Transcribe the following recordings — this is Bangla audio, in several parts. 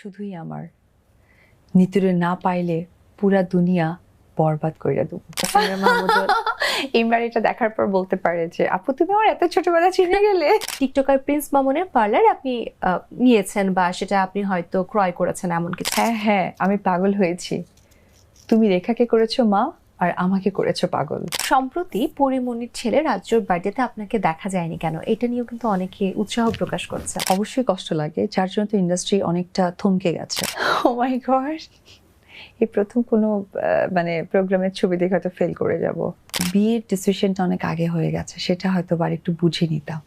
শুধুই আমার। নিতুরে না পাইলে পুরা দুনিয়া বরবাদ কইরা দেবো। ইমরান এটা দেখার পর বলতে পারে যে আপু তুমি আমার এত ছোটবেলা চিনে গেলে? টিকটকার প্রিন্স মামুনের পার্লার আপনি নিয়েছেন বা সেটা আপনি হয়তো ক্রয় করেছেন এমন কিছু। হ্যাঁ হ্যাঁ আমি পাগল হয়েছি। তুমি রেখাকে করেছ মা? আর আমাকে করেছ পাগল। সম্প্রতি পরিমণির ছেলে রাজ্যর বার্থডেতে আপনাকে দেখা যায়নি কেন? এটা নিয়েও কিন্তু অনেকে উৎসাহ প্রকাশ করছে। অবশ্যই কষ্ট লাগে যার জন্য তো ইন্ডাস্ট্রি অনেকটা থমকে গেছে। ও মাই গড এই প্রথম কোনো মানে প্রোগ্রামের ছবি দেখে হয়তো ফেল করে যাব। বিয়ের ডিসিশনটা অনেক আগে হয়ে গেছে সেটা হয়তো বার একটু বুঝে নিতাম।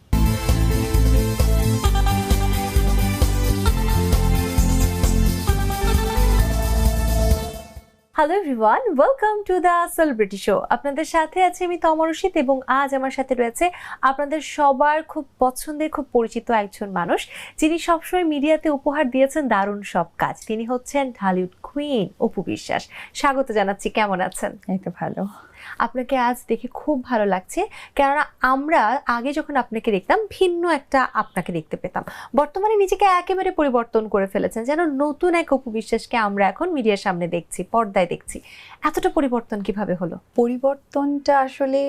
Hello everyone welcome to the celebrity show আপনাদের সাথে আছে আমি তমর রশিদ এবং আজ আমার সাথে রয়েছে আপনাদের সবার খুব পছন্দের, খুব পরিচিত একজন মানুষ যিনি সবসময় মিডিয়াতে উপহার দিয়েছেন দারুণ সব কাজ। তিনি হচ্ছেন ঢালিউড কুইন অপু বিশ্বাস। স্বাগত জানাচ্ছি। কেমন আছেন? তো ভালো। আপনাকে আজ দেখে খুব ভালো লাগছে। কেননা আমরা আগে যখন আপনাকে দেখতাম, ভিন্ন একটা আপনাকে দেখতে পেতাম। বর্তমানে নিজেকে একেবারে পরিবর্তন করে ফেলেছেন, যেন নতুন এক অপু বিশ্বাসকে আমরা এখন মিডিয়ার সামনে দেখছি, পর্দায় দেখছি। এতটা পরিবর্তন কীভাবে হলো? পরিবর্তনটা আসলে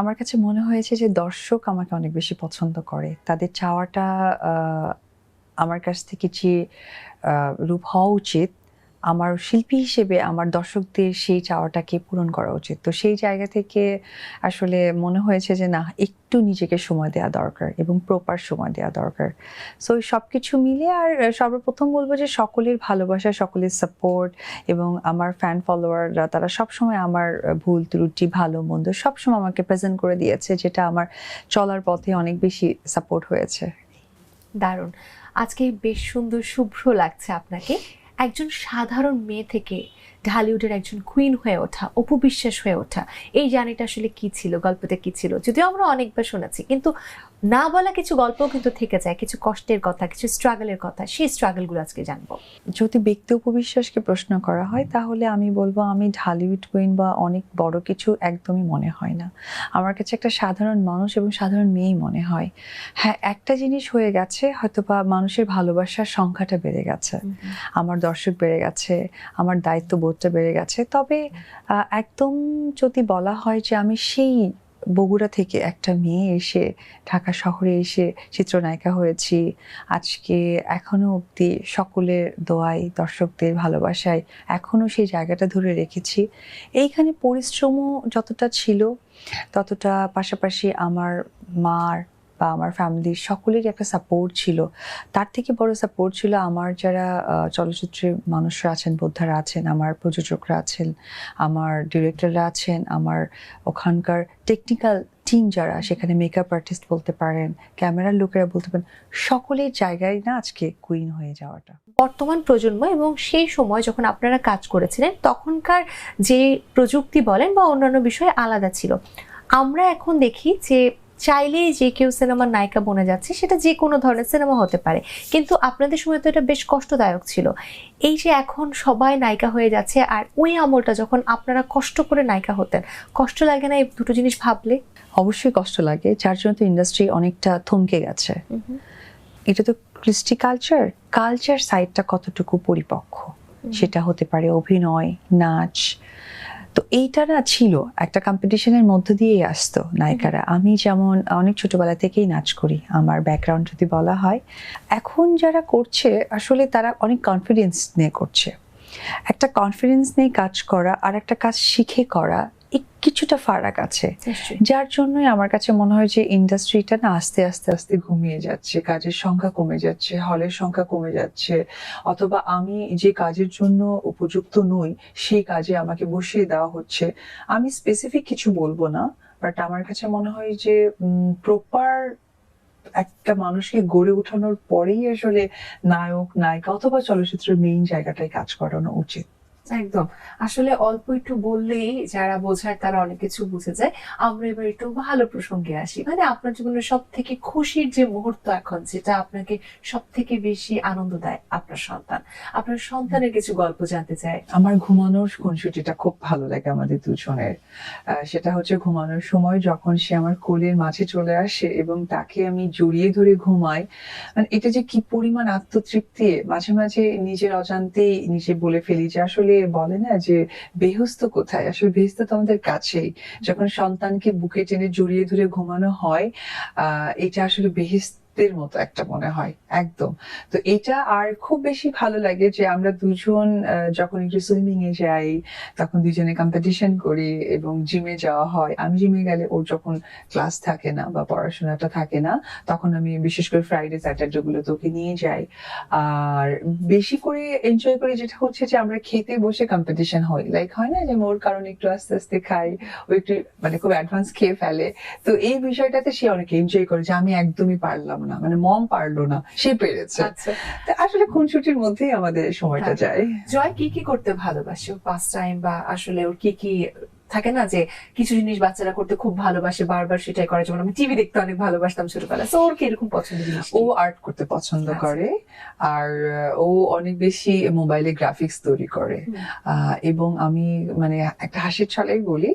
আমার কাছে মনে হয়েছে যে দর্শক আমাকে অনেক বেশি পছন্দ করে। তাদের চাওয়াটা আমার কাছ থেকে যে রূপ হওয়া উচিত আমার শিল্পী হিসেবে আমার দর্শকদের সেই চাওয়াটাকে পূরণ করা উচিত। তো সেই জায়গা থেকে আসলে মনে হয়েছে যে না, একটু নিজেকে সময় দেওয়া দরকার এবং প্রপার সময় দেওয়া দরকার। সো সব কিছু মিলে আর সর্বপ্রথম বলব যে সকলের ভালোবাসা, সকলের সাপোর্ট এবং আমার ফ্যান ফলোয়াররা তারা সবসময় আমার ভুল, ত্রুটি, ভালো, মন্দ সবসময় আমাকে প্রেজেন্ট করে দিয়েছে, যেটা আমার চলার পথে অনেক বেশি সাপোর্ট হয়েছে। দারুণ। আজকে বেশ সুন্দর, শুভ্র লাগছে আপনাকে। একজন সাধারণ মেয়ে থেকে ঢালিউডের একজন কুইন হয়ে ওঠা অপু বিশ্বাস হয়ে ওঠা। এই জার্নিটা আসলে কি ছিল? গল্পটা কি ছিল? যদিও আমরা অনেকবার শোনাচ্ছি কিন্তু না বলা কিছু গল্পও কিন্তু থেকে যায় কিছু কষ্টের কথা কিছু স্ট্রাগলের কথা সেই স্ট্রাগলগুলো আজকে জানব। যদি ব্যক্তি উপবিশ্বাসকে প্রশ্ন করা হয় তাহলে আমি বলব আমি ঢালিউড কুইন বা অনেক বড় কিছু একদমই মনে হয় না। আমার কাছে একটা সাধারণ মানুষ এবং সাধারণ মেয়েই মনে হয়। হ্যাঁ একটা জিনিস হয়ে গেছে হয়তো বা মানুষের ভালোবাসার সংখ্যাটা বেড়ে গেছে আমার দর্শক বেড়ে গেছে আমার দায়িত্ববোধটা বেড়ে গেছে। তবে একদম যদি বলা হয় যে আমি সেই বগুড়া থেকে একটা মেয়ে এসে, ঢাকা শহরে এসে চিত্রনায়িকা হয়েছি। আজকে এখনও অবধি সকলের দোয়াই, দর্শকদের ভালোবাসায় এখনও সেই জায়গাটা ধরে রেখেছি। এইখানে পরিশ্রমও যতটা ছিল, ততটা পাশাপাশি আমার মার বা আমার ফ্যামিলির সকলেরই একটা সাপোর্ট ছিল। তার থেকে বড় সাপোর্ট ছিল আমার যারা চলচ্চিত্রের মানুষরা আছেন, বোদ্ধারা আছেন, আমার প্রযোজকরা আছেন, আমার ডিরেক্টররা আছেন, আমার ওখানকার টেকনিক্যাল টিম যারা, সেখানে মেকআপ আর্টিস্ট বলতে পারেন ক্যামেরার লোকেরা বলতে পারেন, সকলের জায়গায় না আজকে কুইন হয়ে যাওয়াটা। বর্তমান প্রজন্ম এবং সেই সময় যখন আপনারা কাজ করেছিলেন, তখনকার যে প্রযুক্তি বলেন বা অন্যান্য বিষয় আলাদা ছিল। আমরা এখন দেখি যে চাইলেই যে কেউ সিনেমার নায়িকা বনে যাচ্ছে সেটা যে কোনো ধরনের সিনেমা হতে পারে। কিন্তু আপনাদের সময় তো এটা বেশ কষ্টদায়ক ছিল। এই যে এখন সবাই নায়িকা হয়ে যাচ্ছে আর ওই আমলটা যখন আপনারা কষ্ট করে নায়িকা হতেন কষ্ট লাগে না এই দুটো জিনিস ভাবলে? অবশ্যই কষ্ট লাগে। যার জন্য তো ইন্ডাস্ট্রি অনেকটা থমকে গেছে। এটা তো কৃষ্টি কালচার কালচার সাইডটা কতটুকু পরিপক্ক? সেটা হতে পারে অভিনয় নাচ তো এইটা না ছিল একটা কম্পিটিশনের মধ্য দিয়েই আসতো নায়িকারা। আমি যেমন অনেক ছোটবেলা থেকেই নাচ করি আমার ব্যাকগ্রাউন্ড যদি বলা হয়। এখন যারা করছে আসলে তারা অনেক কনফিডেন্স নিয়ে করছে। একটা কনফিডেন্স নিয়ে কাজ করা আর একটা কাজ শিখে করা কিছুটা ফারাক আছে। যার জন্যই আমার কাছে মনে হয় যে ইন্ডাস্ট্রিটা না আস্তে আস্তে আস্তে ঘুমিয়ে যাচ্ছে কাজের সংখ্যা কমে যাচ্ছে হলের সংখ্যা কমে যাচ্ছে অথবা আমি যে কাজের জন্য উপযুক্ত নই সেই কাজে আমাকে বসিয়ে দেওয়া হচ্ছে। আমি স্পেসিফিক কিছু বলব না বাট আমার কাছে মনে হয় যে প্রপার একটা মানুষকে গড়ে ওঠানোর পরেই আসলে নায়ক নায়িকা অথবা চলচ্চিত্রের মেইন জায়গাটায় কাজ করানো উচিত। একদম। আসলে অল্প একটু বললেই যারা বোঝার তারা অনেক কিছু বুঝে যায়। আমরা এবার একটু ভালো প্রসঙ্গে আসি। মানে আপনার জীবনের সব থেকে খুশির যে মুহূর্ত এখন, যেটা আপনাকে সব থেকে বেশি আনন্দ দেয় আপনার সন্তান? আপনার সন্তানের কিছু গল্প জানতে চাই। আমার ঘুমানোর খুনসুটিটা খুব ভালো লাগে আমাদের দুজনের। সেটা হচ্ছে ঘুমানোর সময় যখন সে আমার কোলের মাঝে চলে আসে এবং তাকে আমি জড়িয়ে ধরে ঘুমাই। মানে এটা যে কি পরিমাণ আত্মতৃপ্তি, মাঝে মাঝে নিজের অজান্তেই নিজে বলে ফেলি যে আসলে বলে না যে বেহস্ত কোথায়? আসলে বেহস্ত তো আমাদের কাছেই। যখন সন্তানকে বুকে টেনে জড়িয়ে ধরে ঘুমানো হয় আহ এটা আসলে বেহেস্তের মতো একটা মনে হয়, একদম। তো এটা আর খুব বেশি ভালো লাগে যে আমরা দুজন যখন একটু সুইমিং এ যাই, তখন দুজনে কম্পিটিশন করি এবং জিমে যাওয়া হয়। আমি জিমে গেলে ওর যখন ক্লাস থাকে না বা পড়াশোনাটা থাকে না, তখন আমি বিশেষ করে ফ্রাইডে স্যাটারডে গুলো তোকে নিয়ে যাই। আর বেশি করে এনজয় করি যেটা হচ্ছে যে আমরা খেতে বসে কম্পিটিশন হই লাইক হয় না যে ওর কারণে একটু আস্তে আস্তে খাই, ও একটু মানে খুব অ্যাডভান্স খেয়ে ফেলে। তো এই বিষয়টাতে সে অনেক এনজয় করে যে আমি একদমই পারলাম না মানে মম পারল না সে পেরেছে। আচ্ছা। আসলে খুনসুটির মধ্যেই আমাদের সময়টা হ্যাঁ। যায়। জয় কি কি করতে ভালোবাসে পাস টাইম বা আসলে ওর কি কি থাকে না যে কিছু জিনিস বাচ্চারা করতে খুব ভালোবাসে বারবার সেটাই করে যেমন আমি টিভি দেখতে অনেক ভালোবাসতাম ছোটবেলায়। তো ওর কি এরকম পছন্দের জিনিস? ও আর্ট করতে পছন্দ আচ্ছা। করে আর ও অনেক বেশি মোবাইলে গ্রাফিক্স তৈরি করে। আহ, এবং আমি মানে একটা হাসির ছলেই বলি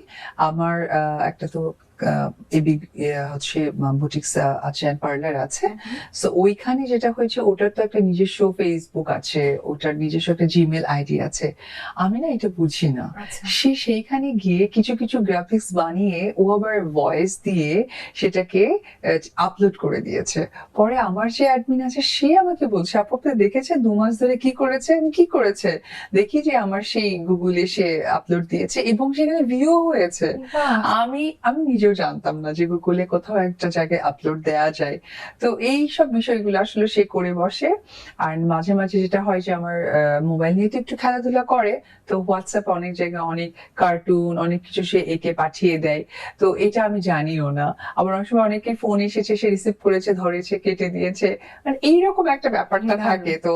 আমার আহ, একটা তো হচ্ছে বুটিক্স আছে পার্লার আছে। সো ওইখানে যেটা হয়েছে ওটার তো একটা নিজস্ব ফেসবুক আছে ওটার নিজস্ব একটা জিমেল আইডি আছে। আমি না এটা বুঝি না। আচ্ছা। সে সেইখানে গিয়ে কিছু কিছু গ্রাফিক্স বানিয়ে ও আবার ভয়েস দিয়ে সেটাকে আপলোড করে দিয়েছে। পরে আমার যে অ্যাডমিন আছে সে আমাকে বলছে আপু আপনি দেখেছে দু মাস ধরে কি করেছে? কি করেছে? দেখি যে আমার সেই গুগলে সে আপলোড দিয়েছে এবং সেখানে ভিউ হয়েছে। আমি আমি আমি নিজেও জানতাম না যে গুগলে কোথাও একটা জায়গায় আপলোড দেওয়া যায়। তো এই সব বিষয়গুলো আসলে সে করে বসে। আর মাঝে মাঝে যেটা হয় যে আমার মোবাইল নিয়ে তো একটু খেলাধুলা করে তো হোয়াটসঅ্যাপ অনেক জায়গায় অনেক কার্টুন অনেক কিছু সে একে পাঠিয়ে দেয়। তো এটা আমি জানিও না। আবার অনেক সময় অনেকে ফোন এসেছে সে রিসিভ করেছে ধরেছে কেটে দিয়েছে। মানে এইরকম একটা ব্যাপারটা। থাকে। তো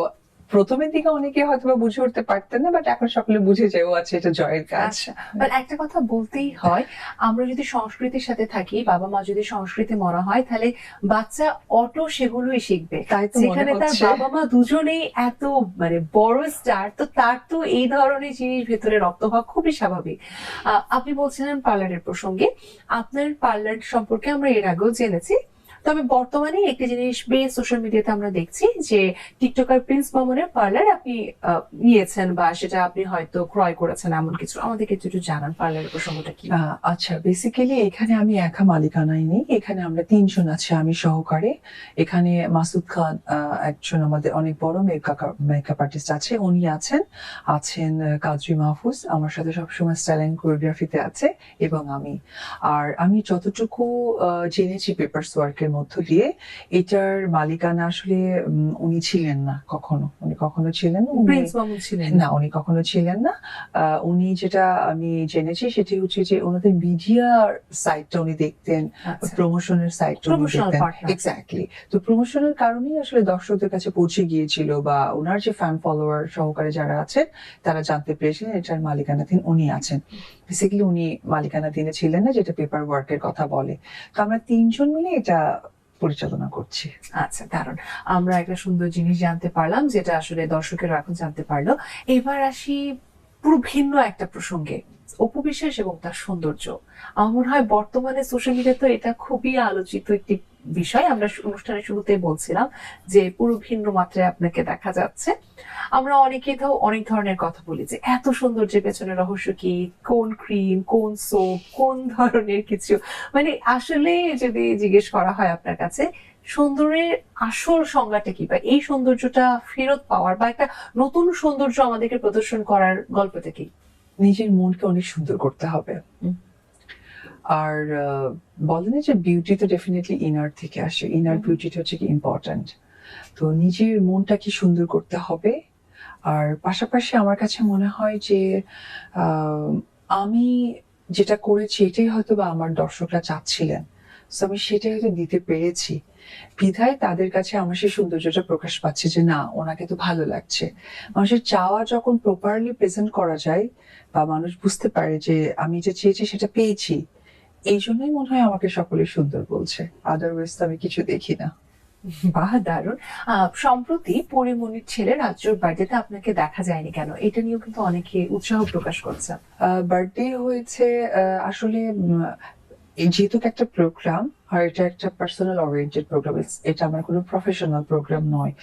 প্রথমের দিকে অনেকে হয়তো বা বুঝে উঠতে পারতেন না বাট এখন সকলে বুঝে যায় ও আছে এটা জয়ের কাজ। আচ্ছা বাট একটা কথা বলতেই হয় আমরা যদি সংস্কৃতির সাথে থাকি বাবা মা যদি সংস্কৃতি মরা হয় তাহলে বাচ্চা অটো সেগুলোই শিখবে। মনে যেখানে তার বাবা মা দুজনেই এত মানে বড় স্টার তো তার তো এই ধরনের জিনিস ভেতরে রক্ত হওয়া খুবই স্বাভাবিক। আহ, আপনি বলছিলেন পার্লারের প্রসঙ্গে আপনার পার্লার সম্পর্কে আমরা এর আগেও জেনেছি তবে বর্তমানে একটি জিনিস বেশ সোশ্যাল মিডিয়াতে আমরা দেখছি যে টিকটকার প্রিন্স মামুনের পার্লার আপনি নিয়েছেন বা সেটা আপনি হয়তো ক্রয় করেছেন এমন কিছু। আমাদেরকে একটু জানান পার্লারের প্রসঙ্গটা কি? আচ্ছা বেসিক্যালি এখানে আমি একা মালিকানায় নেই। এখানে আমরা তিনজন আছি আমি সহকারে। এখানে মাসুদ খান একজন আমাদের অনেক বড় মেকআপ মেকআপ আর্টিস্ট আছে উনি আছেন। আছেন আহ, কাজী মাহফুজ আমার সাথে সবসময় স্টাইলিং কোরিওগ্রাফিতে আছে এবং আমি। আর আমি যতটুকু জেনেছি পেপারস ওয়ার্কের মধ্য দিয়ে এটার মালিকানা আসলে উনি ছিলেন না কখনো। উনি কখনো ছিলেন না। উনি- ছিলেন না উনি কখনো ছিলেন না। উনি যেটা আমি জেনেছি সেটি হচ্ছে যে ওনাদের মিডিয়া সাইটটা উনি দেখতেন আচ্ছা। প্রমোশনের সাইটটা উনি দেখতেন। এক্স্যাক্টলি তো প্রমোশনের কারণেই আসলে দর্শকদের কাছে পৌঁছে গিয়েছিল বা ওনার যে ফ্যান ফলোয়ার সহকারে যারা আছেন তারা জানতে পেরেছিলেন এটার মালিকানাধীন উনি আছেন। বেসিক্যালি উনি মালিকানাধীনে ছিলেন না, যেটা পেপার ওয়ার্কের কথা বলে। তো আমরা তিনজন মিলে এটা পরিচালনা করছি। আচ্ছা দারুণ। আমরা একটা সুন্দর জিনিস জানতে পারলাম, যেটা আসলে দর্শকেরা এখন জানতে পারল। এবার আসি পুরো ভিন্ন একটা প্রসঙ্গে। অপু বিশ্বাস এবং তার সৌন্দর্য। আমার মনে হয় বর্তমানে সোশ্যাল মিডিয়া তো এটা খুবই আলোচিত একটি বিষয় আমরা অনুষ্ঠানের শুরুতে বলছিলাম যে পুরো ভিন্ন মাত্রায় আপনাকে দেখা যাচ্ছে। আমরা অনেকে তো অনেক ধরনের কথা বলি যে এত সৌন্দর্যের পেছনে রহস্য কি কোন ক্রিম কোন সোপ কোন ধরনের কিছু? মানে আসলে যদি জিজ্ঞেস করা হয় আপনার কাছে সৌন্দর্যের আসল সংজ্ঞাটা কি বা এই সৌন্দর্যটা ফেরত পাওয়ার বা একটা নতুন সৌন্দর্য আমাদেরকে প্রদর্শন করার গল্পটা কি? নিজের মনকে অনেক সুন্দর করতে হবে। আর আহ, বলে না যে বিউটি তো ডেফিনেটলি ইনার থেকে আসে। ইনার। বিউটিটা হচ্ছে কি ইম্পর্ট্যান্ট তো নিজের মনটাকে সুন্দর করতে হবে। আর পাশাপাশি আমার কাছে মনে হয় যে আমি যেটা করেছি এটাই হয়তো বা আমার দর্শকরা চাচ্ছিলেন। So আমি সেটাই হয়তো দিতে পেরেছি। বিধায় তাদের কাছে আমার সেই সৌন্দর্যটা প্রকাশ পাচ্ছে যে না ওনাকে তো ভালো লাগছে। মানুষের চাওয়া যখন প্রপারলি প্রেজেন্ট করা যায় বা মানুষ বুঝতে পারে যে আমি যে চেয়েছি সেটা পেয়েছি। এই জন্যই মনে হয় আমাকে সকলে সুন্দর বলছে। আদারওয়াইজ তো আমি কিছু দেখি না। বাহ দারুণ। সম্প্রতি পরিমণির ছেলে রাজ্যর বার্থডেতে আপনাকে দেখা যায়নি কেন? এটা নিয়েও কিন্তু অনেকে উৎসাহ প্রকাশ করছে। বার্থডে হয়েছে আসলে যেহেতু একটা প্রোগ্রাম আর এটা একটা পার্সোনাল ওরিয়েন্টেড প্রোগ্রাম এটা আমার কোনো প্রফেশনাল প্রোগ্রাম নয়।